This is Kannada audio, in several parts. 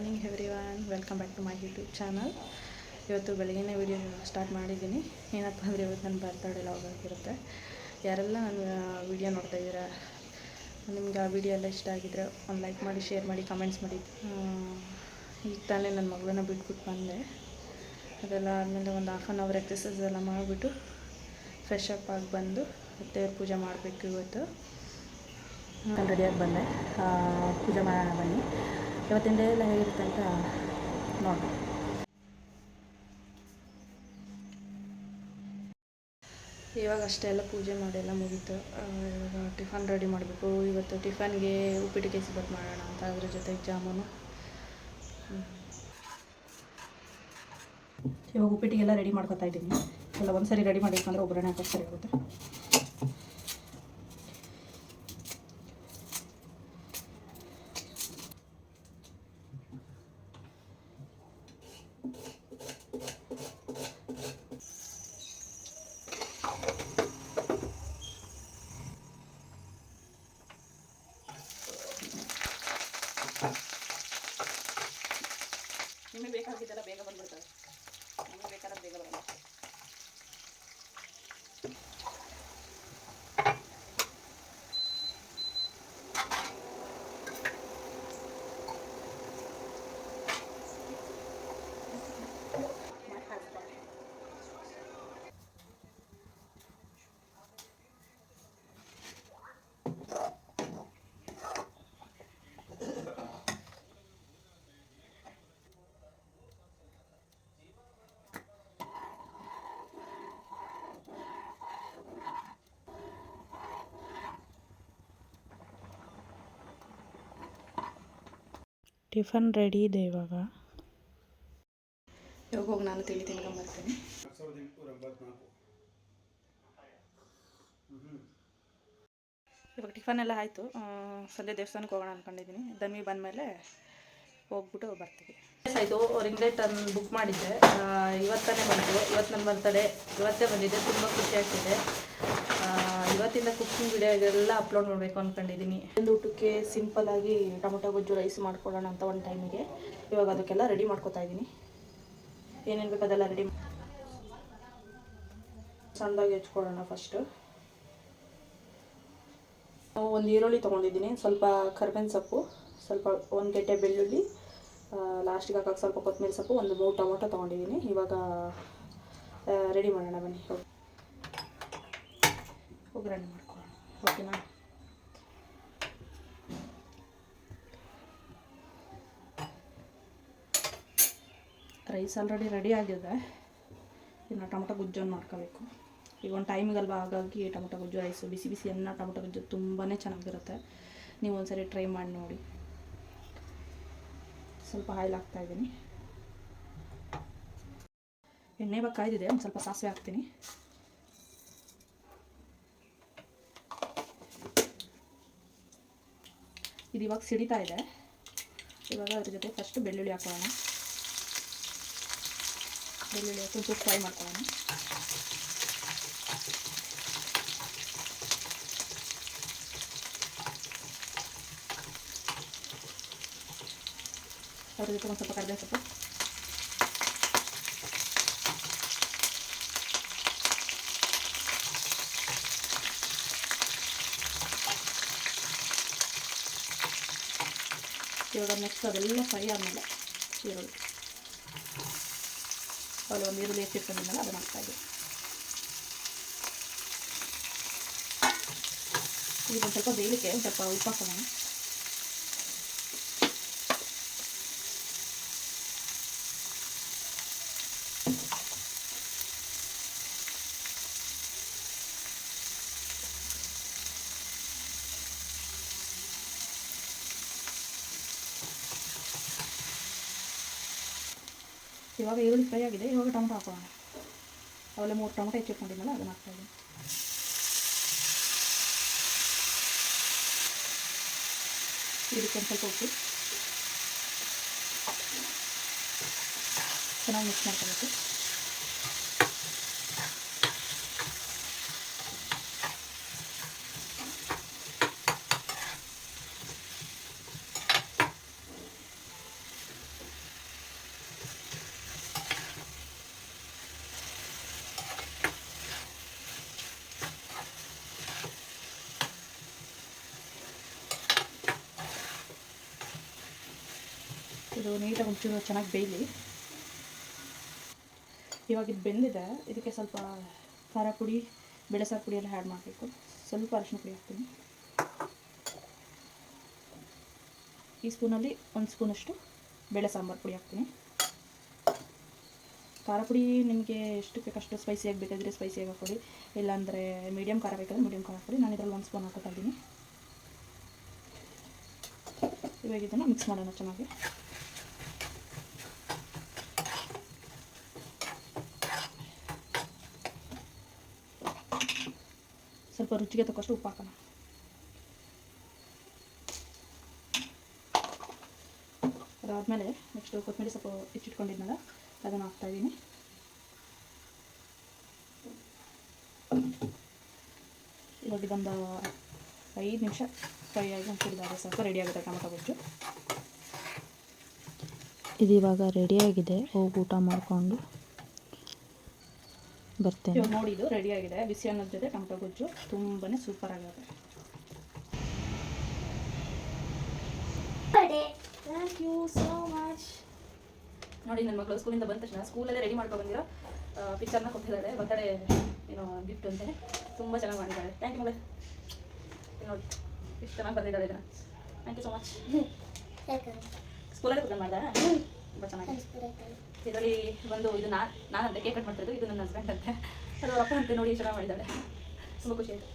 Welcome back to my YouTube channel ಇವತ್ತು ಬೆಳಗಿನ ವೀಡಿಯೋ ಸ್ಟಾರ್ಟ್ ಮಾಡಿದ್ದೀನಿ. ಏನಪ್ಪ ಅಂದರೆ ಇವತ್ತು ನನ್ನ ಬರ್ತಡೇ ಲಾಗ್ ಆಗಿರುತ್ತೆ ಯಾರೆಲ್ಲ ನನ್ನ ವೀಡಿಯೋ ನೋಡ್ತಾ ಇದ್ದೀರಾ, ನಿಮ್ಗೆ ಆ ವಿಡಿಯೋ ಎಲ್ಲ ಇಷ್ಟ ಆಗಿದ್ರೆ ಒಂದು ಲೈಕ್ ಮಾಡಿ ಶೇರ್ ಮಾಡಿ ಕಮೆಂಟ್ಸ್ ಮಾಡಿ. ಈಗ ತಾನೇ ನನ್ನ ಮಗಳನ್ನ ಬಿಟ್ಬಿಟ್ಟು ಬಂದೆ. ಅದೆಲ್ಲ ಆದಮೇಲೆ ಒಂದು ಹಾಫ್ ಆನ್ ಅವರ್ ಎಕ್ಸಸೈಸ್ ಎಲ್ಲ ಮಾಡಿಬಿಟ್ಟು ಫ್ರೆಶ್ ಅಪ್ ಆಗಿ ಬಂದು ದೇವ್ರ ಪೂಜೆ ಮಾಡಬೇಕು ಇವತ್ತು. ನಾನು ರೆಡಿಯಾಗಿ ಬಂದೆ. ಪೂಜೆ ಮಾಡೋಣ ಬನ್ನಿ. ಇವತ್ತಿನ ಡೇ ಎಲ್ಲ ಹೇಗಿರುತ್ತೆ ಅಂತ ನೋಡಿ ಇವಾಗ ಅಷ್ಟೇ ಎಲ್ಲ ಪೂಜೆ ಮಾಡಿ ಎಲ್ಲ ಮುಗೀತು. ಇವಾಗ ಟಿಫನ್ ರೆಡಿ ಮಾಡಬೇಕು. ಇವತ್ತು ಟಿಫನ್ಗೆ ಉಪ್ಪಿಟ್ಟು ಕೇಸರಿಬಾತ್ ಮಾಡೋಣ ಅಂತ ಅದ್ರ ಜೊತೆಗೆ ಜಾಮೂನು. ಇವಾಗ ಉಪ್ಪಿಟ್ಟಿಗೆಲ್ಲ ರೆಡಿ ಮಾಡ್ಕೊತಾ ಇದ್ದೀನಿ. ಎಲ್ಲ ಒಂದ್ಸರಿ ರೆಡಿ ಮಾಡಬೇಕಂದ್ರೆ ಒಬ್ಬರೇ ಹಾಕೋದು ಸರಿ ಆಗುತ್ತೆ. ನಿಮಗೆ ಬೇಕಾಗಿದ್ದೆಲ್ಲ ಬೇಗ ಬಂದ್ಬಿಡ್ತದೆ ನಿಮಗೆ ಬೇಕಾದ್ರೆ ಬೇಗ ಬರಲ್ಲ. ಟಿಫನ್ ರೆಡಿ ಇದೆ ಇವಾಗ. ಇವಾಗ ಹೋಗಿ ನಾನು ತಿಳಿ ತಿನ್ಕೊಂಬರ್ತೀನಿ ಇವಾಗ ಟಿಫನ್ ಎಲ್ಲ ಆಯಿತು. ಸಂಜೆ ದೇವಸ್ಥಾನಕ್ಕೆ ಹೋಗೋಣ ಅಂದ್ಕೊಂಡಿದ್ದೀನಿ ದಮ್ಮಿ ಬಂದಮೇಲೆ ಹೋಗ್ಬಿಟ್ಟು ಬರ್ತೀವಿ. ಆಯಿತು. ರಿಂಗ್ ಲೈಟ್ ಬುಕ್ ಮಾಡಿದ್ದೆ. ಇವತ್ತನೇ ಬಂತು. ಇವತ್ತು ನನ್ನ ಬರ್ತಡೆ ಇವತ್ತೇ ಬಂದಿದೆ. ತುಂಬ ಖುಷಿ ಆಗ್ತಿದೆ. ಇವತ್ತಿಂದ ಕುಕ್ಕಿಂಗ್ ವಿಡಿಯೋ ಇದೆಲ್ಲ ಅಪ್ಲೋಡ್ ಮಾಡಬೇಕು ಅಂದ್ಕೊಂಡಿದ್ದೀನಿ ಒಂದು ಊಟಕ್ಕೆ ಸಿಂಪಲ್ಲಾಗಿ ಟೊಮೊಟೊ, ಗೊಜ್ಜು ರೈಸ್ ಮಾಡ್ಕೊಳ್ಳೋಣ ಅಂತ ಒಂದು ಟೈಮಿಗೆ ಇವಾಗ ಅದಕ್ಕೆಲ್ಲ ರೆಡಿ ಮಾಡ್ಕೊತಾ ಇದ್ದೀನಿ ಏನೇನು ಬೇಕು ಅದೆಲ್ಲ ರೆಡಿ ಸಣ್ಣದಾಗಿ ಹೆಚ್ಕೊಳ್ಳೋಣ ಫಸ್ಟು ಒಂದು ಈರುಳ್ಳಿ ತೊಗೊಂಡಿದ್ದೀನಿ. ಸ್ವಲ್ಪ ಕರ್ಬೇವಿನ ಸೊಪ್ಪು, ಸ್ವಲ್ಪ ಒಂದು ಗೆಡ್ಡೆ ಬೆಳ್ಳುಳ್ಳಿ ಲಾಸ್ಟಿಗೆ ಹಾಕೋಕೆ ಸ್ವಲ್ಪ ಕೊತ್ತಂಬರಿ ಸೊಪ್ಪು, ಒಂದು ಮೂರು ಟೊಮೊಟೊ ತೊಗೊಂಡಿದ್ದೀನಿ. ಇವಾಗ ರೆಡಿ ಮಾಡೋಣ ಬನ್ನಿ. ಒಗ್ಗರಣೆ ಮಾಡ್ಕೊಳ್ಳೋಣ. ಓಕೆನಾ? ರೈಸ್ ಆಲ್ರೆಡಿ ರೆಡಿ ಆಗಿದೆ. ಇನ್ನು ಟೊಮೊಟೊ ಗುಜ್ಜನ್ನು ಮಾಡ್ಕೋಬೇಕು. ಈಗ ಒಂದು ಟೈಮಿಗಲ್ವ ಹಾಗಾಗಿ ಟೊಮೊಟೊ ಗುಜ್ಜು ರೈಸು ಬಿಸಿ ಬಿಸಿ ಅನ್ನ, ಟೊಮೊಟೊ ಗುಜ್ಜು ತುಂಬಾ ಚೆನ್ನಾಗಿರುತ್ತೆ. ನೀವು ಒಂದ್ಸರಿ ಟ್ರೈ ಮಾಡಿ ನೋಡಿ. ಸ್ವಲ್ಪ ಆಯಿಲ್ ಹಾಕ್ತಾಯಿದ್ದೀನಿ ಎಣ್ಣೆ ಕಾಯ್ದಿದೆ, ಒಂದು ಸ್ವಲ್ಪ ಸಾಸಿವೆ ಹಾಕ್ತೀನಿ. ಇದು ಇವಾಗ ಸಿಡಿತಾ ಇದೆ ಇವಾಗ ಅದ್ರ ಜೊತೆ ಫಸ್ಟ್ ಬೆಳ್ಳುಳ್ಳಿ ಹಾಕೊಳ್ಳೋಣ ಬೆಳ್ಳುಳ್ಳಿ ಹಾಕಿ ಒಂಚೂರು ಫ್ರೈ ಮಾಡ್ಕೊಳ್ಳೋಣ ಅದ್ರ ಜೊತೆ ಒಂದು ಸ್ವಲ್ಪ ಕರಿಬೇವು ಸೊಪ್ಪು ಇವಾಗ ನೆಕ್ಸ್ಟ್ ಅದೆಲ್ಲ ಫ್ರೈ ಆದಮೇಲೆ ಈರುಳ್ಳಿ ಅಲ್ಲಿ ಒಂದು ಈರುಳ್ಳಿ ಎತ್ತಿಟ್ಕೊಂಡಿದ್ಮೇಲೆ ಅದನ್ನು ಹಾಕ್ತಾಯಿದ್ದೆ ಈಗ ಒಂದು ಸ್ವಲ್ಪ ಬೇಯಲಿಕ್ಕೆ ಒಂದು ಸ್ವಲ್ಪ ಉಪ್ಪು ಇವಾಗ ಈರುಳ್ಳಿ ಫ್ರೈ ಆಗಿದೆ ಇವಾಗ ಟೊಮೊಟೊ ಹಾಕೋಣ ಅವೆಲ್ಲ ಮೂರು ಟೊಮೊಟೊ ಹೆಚ್ಚಿಟ್ಕೊಂಡಿದ್ನಲ್ಲ ಅದನ್ನು ಹಾಕ್ತಾಯಿದ್ದೀನಿ ಇದಕ್ಕೆ ಒಂದು ಸ್ವಲ್ಪ ಉಪ್ಪು ಚೆನ್ನಾಗಿ ಮಿಕ್ಸ್ ಮಾಡ್ಕೋಬೇಕು ಇದು ನೀಟಾಗಿ ಒಂಚೂರು ಚೆನ್ನಾಗಿ ಬೇಯಲಿ. ಇವಾಗ ಇದು ಬೆಂದಿದೆ, ಇದಕ್ಕೆ ಸ್ವಲ್ಪ ಖಾರ ಪುಡಿ, ಬೆಳೆಸಾರು ಪುಡಿ ಎಲ್ಲ ಆ್ಯಡ್ ಮಾಡಬೇಕು. ಸ್ವಲ್ಪ ಅರಿಶಿನ ಪುಡಿ ಹಾಕ್ತೀನಿ. ಈ ಸ್ಪೂನಲ್ಲಿ ಒಂದು ಸ್ಪೂನಷ್ಟು ಬೇಳೆ ಸಾಂಬಾರು ಪುಡಿ ಹಾಕ್ತೀನಿ. ಖಾರ ಪುಡಿ ನಿಮಗೆ ಎಷ್ಟು ಬೇಕಷ್ಟು ಸ್ಪೈಸಿಯಾಗಿ ಬೇಕಾದರೆ ಸ್ಪೈಸಿಯಾಗಿ ಹಾಕ್ಕೊಡಿ. ಇಲ್ಲಾಂದರೆ ಮೀಡಿಯಮ್ ಖಾರ ಬೇಕಾದರೆ ಮೀಡಿಯಮ್ ಖಾರ ಹಾಕ್ಕೊಡಿ. ನಾನು ಇದರಲ್ಲಿ ಒಂದು ಸ್ಪೂನ್ ಹಾಕೋತಾ ಇದ್ದೀನಿ. ಇವಾಗ ಇದನ್ನು ಮಿಕ್ಸ್ ಮಾಡೋಣ ಚೆನ್ನಾಗಿ. ಸ್ವಲ್ಪ ರುಚಿಗೆ ತಕ್ಕಷ್ಟು ಉಪ್ಪು ಹಾಕೋಣ. ಅದಾದಮೇಲೆ ನೆಕ್ಸ್ಟು ಕೊತ್ತಂಬರಿ ಸ್ವಲ್ಪ ಹೆಚ್ಚಿಟ್ಕೊಂಡಿದ್ನಲ್ಲ, ಅದನ್ನು ಹಾಕ್ತಾಯಿದ್ದೀನಿ ಇವಾಗ ಇದೊಂದು ಐದು ನಿಮಿಷ ಫ್ರೈ ಆಗಿ ಕುಡಿದಾಗ ಸಾಕು ರೆಡಿ ಆಗುತ್ತೆ ಟೊಮೊಟೊ ಗೊಜ್ಜು ಇದು ಇವಾಗ ರೆಡಿಯಾಗಿದೆ ಹೋಗಿ ಊಟ ಮಾಡಿಕೊಂಡು. ಬರ್ತೇನೆ. ಇವಾಗ ನೋಡಿ ಇದು ರೆಡಿ ಆಗಿದೆ. ಬಿಸಿ ಅನ್ನದ ಜೊತೆ ಟೊಮೊಟೊ ಗೊಜ್ಜು ತುಂಬಾ ಸೂಪರ್ ಆಗಿದೆ ಥ್ಯಾಂಕ್ ಯು ಸೋ ಮಚ್ ನೋಡಿ ನನ್ನ ಮಗಳು ಸ್ಕೂಲಿಂದ ಬಂದ ತಕ್ಷಣ ಸ್ಕೂಲಲ್ಲೇ ರೆಡಿ ಮಾಡ್ಕೊಂಡು ಬಂದಿರೋ ಪಿಕ್ಚರ್ನ ಕೊಟ್ಟಿದ್ದಾರೆ. ಬರ್ತಡೇ ಏನೋ ಗಿಫ್ಟ್ ಅಂತೆ. ತುಂಬ ಚೆನ್ನಾಗಿ ಮಾಡಿದ್ದಾಳೆ ಥ್ಯಾಂಕ್ ಯು ಮಗಳೇ. ನೋಡಿ ಇಷ್ಟು ಚೆನ್ನಾಗಿ ಬಂದಿದ್ದಾಳೆ ಇದನ್ನು. ಥ್ಯಾಂಕ್ ಯು ಸೊ ಮಚ್ ಸ್ಕೂಲಲ್ಲೇ ಕುತ್ಕೊಂಡು ಮಾಡ್ದಾ? ತುಂಬ ಚೆನ್ನಾಗಿ ಇದರಲ್ಲಿ ಒಂದು ಇದು ನಾನು ಅಂತ ಕೇಕ್ ಕಟ್ ಮಾಡ್ತಿರೋದು, ಇದು ನನ್ನ ಹಸ್ಬೆಂಡ್ ಅಂತೆ. ಅದು ಅಪ್ಪ ಅಂತ ನೋಡಿ ಚೆನ್ನಾಗಿ ಮಾಡಿದ್ದಾಳೆ. ತುಂಬ ಖುಷಿ ಆಯಿತು.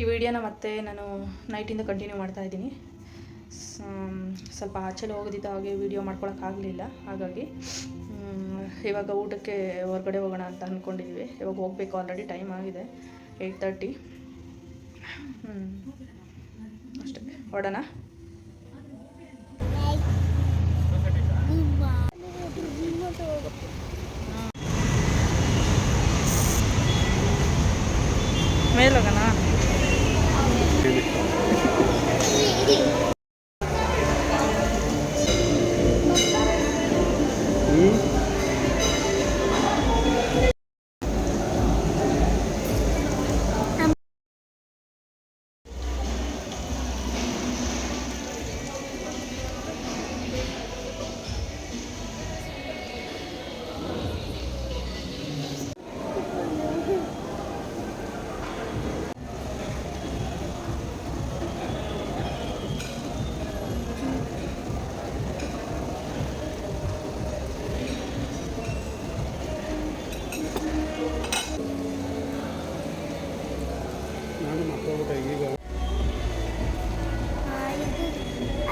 ಈ ವಿಡಿಯೋನ ಮತ್ತೆ ನಾನು ನೈಟಿಂದ ಕಂಟಿನ್ಯೂ ಮಾಡ್ತಾ ಇದ್ದೀನಿ. ಸ್ವಲ್ಪ ಆಚೆಲಿ ಹೋಗದಿದ್ದ ಹಾಗೆ ವಿಡಿಯೋ ಮಾಡ್ಕೊಳಕ್ಕಾಗಲಿಲ್ಲ ಹಾಗಾಗಿ ಇವಾಗ ಊಟಕ್ಕೆ ಹೊರಗಡೆ ಹೋಗೋಣ ಅಂತ ಅಂದ್ಕೊಂಡಿದ್ವಿ ಇವಾಗ ಹೋಗಬೇಕು ಆಲ್ರೆಡಿ ಟೈಮ್ ಆಗಿದೆ ಏಯ್ಟ್ ತರ್ಟಿ ಅಷ್ಟೇ. ಹೊಡೋಣ ಮೇಲೋಗಣ ನಾನು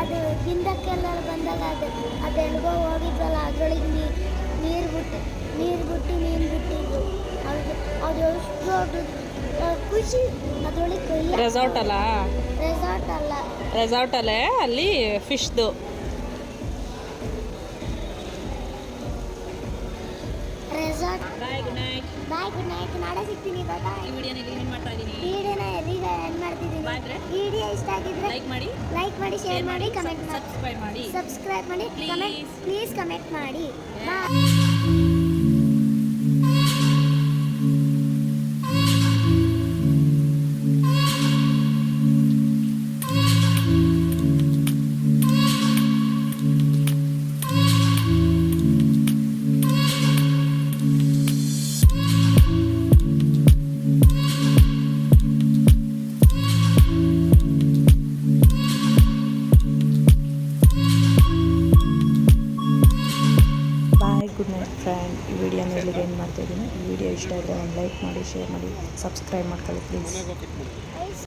ಅದು ಹಿಂದಕ್ಕೆಲ್ಲ ಬಂದಾಗ ಅದು ಅದು ಎಲ್ಗೋ ಹೋಗಿದ್ವಲ್ಲ ಅದರೊಳಗೆ ನೀರು ನೀರು ಬಿಟ್ಟು ನೀರು ಬಿಟ್ಟು ಮೀನು ಬಿಟ್ಟಿದ್ದು ಅದು ಅದು ಎಷ್ಟು ಖುಷಿ. ಅದರೊಳಗೆ ರೆಸಾರ್ಟ್ ಅಲ್ಲ? ರೆಸಾರ್ಟ್ ಅಲ್ಲ. ರೆಸಾರ್ಟ್ ಅಲ್ಲೇ ಅಲ್ಲಿ ಫಿಶ್ದು resort bye good night bye good night ನಾಳೆ ಸಿಗ್ತೀನಿ. ಬಾಯ್ ಈ ವಿಡಿಯೋನ ಏನು ಮಾಡ್ತಾ ಇದ್ದೀನಿ ವಿಡಿಯೋನ ಎಲ್ಲಿಗೆ ಎಂಡ್ ಮಾಡ್ತಿದ್ದೀನಿ ಬಾಯ್ friend. ವಿಡಿಯೋ ಇಷ್ಟ ಆಗಿದ್ರೆ ಲೈಕ್ ಮಾಡಿ ಲೈಕ್ ಮಾಡಿ ಶೇರ್ ಮಾಡಿ ಕಮೆಂಟ್ ಮಾಡಿ. ಸಬ್ಸ್ಕ್ರೈಬ್ ಮಾಡಿ. ಸಬ್ಸ್ಕ್ರೈಬ್ ಮಾಡಿ. ಕಮೆಂಟ್. ಪ್ಲೀಸ್ ಕಮೆಂಟ್ ಮಾಡಿ. ಬಾಯ್ ಬಾಯ್ ಸಬ್ಸ್ಕ್ರೈಬ್ ಮಾಡ್ಕೊಳ್ಳಿ ಪ್ಲೀಸ್